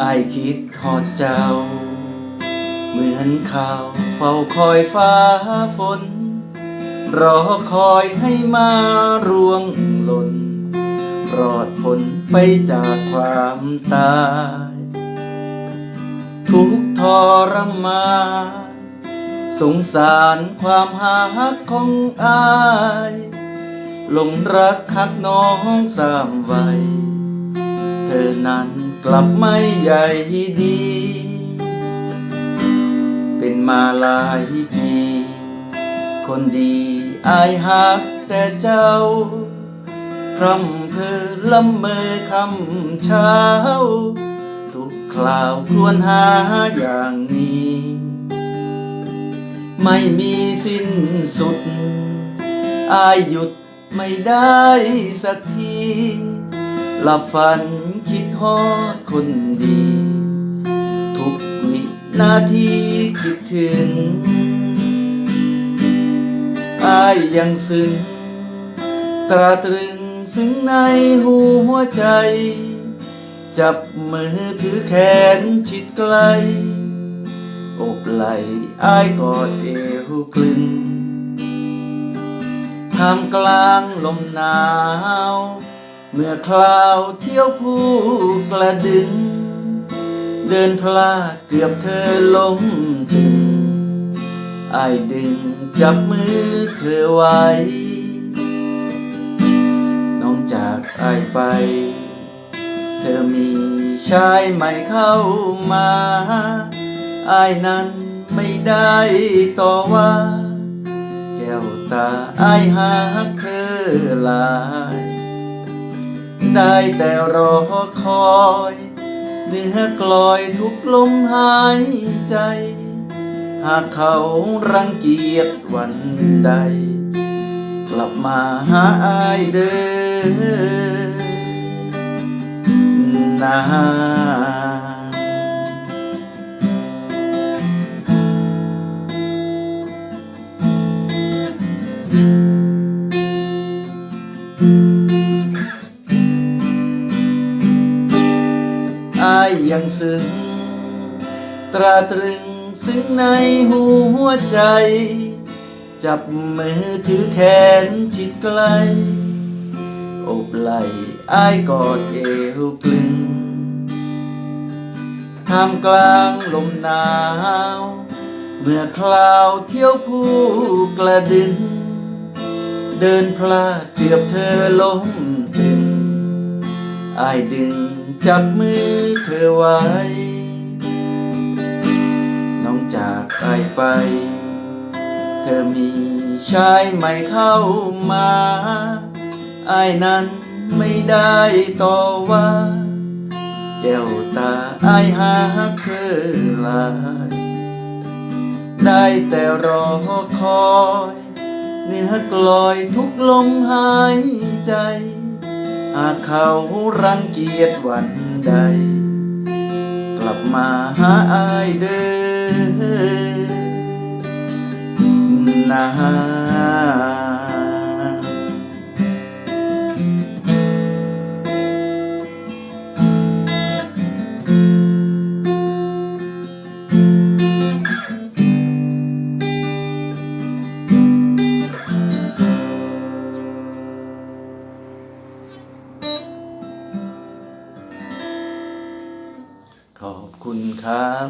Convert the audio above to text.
ไอคิดทอดเจ้า เหมือนข่าวเฝ้าคอยฟ้าฝน รอคอยให้มาร่วงหล่น รอดพ้นไปจากความตาย ทุกทรมานสงสารความหาของอายหลงรักคักน้องสามไวเธอนั้น กลับไม่ใหญ่ดี เป็นมาหลายปีคนดีอายหักแต่เจ้าพร่ำเพอลำเมอคำเช้า ทุกคราวควรหาอย่างนี้ ไม่มีสิ้นสุด อายหยุดไม่ได้สักที หลับฝันคิดฮอดคนดี ทุกวินาทีคิดถึงอายยังซึ้งตราตรึงซึ้งในหัวใจ จับมือถือแขนชิดไกลอบไหลอายกอดเอวกลึงท่ามกลางลมหนาว เมื่อคราวเที่ยวผู้กระดึง เดินพลาดเกือบเธอล้มถึงไอดึงจับมือเธอไว้ น้องจากไอไป เธอมีชายใหม่เข้ามาไอนั้นไม่ได้ต่อว่า แก้วตาไอหักเธอหลาย ได้แต่รอคอยเนื้อกลอยทุกลมหายใจ หากเขารังเกียจวันใด กลับมาหาอายเด้อนา ยังซึ้งตราตรึงซึ้งในหัวใจ จับมือถือแขนชิดไกลอบไหลอายกอดเอวกลึงท่ามกลางลมหนาว เมื่อคราวเที่ยวผู้กระดึงเดินพลาดเกือบเธอล้มตึง อายดึงจับมือเธอไว้ น้องจากอายไป เธอมีชายใหม่เข้ามาอายนั้นไม่ได้ต่อว่าแก้วตาอายหักเธอหลายได้แต่รอคอย เนื้อกลอยทุกลมหายใจากเขารังเกียจวันใด กลับมาหาอายเด้อนา คุณครับ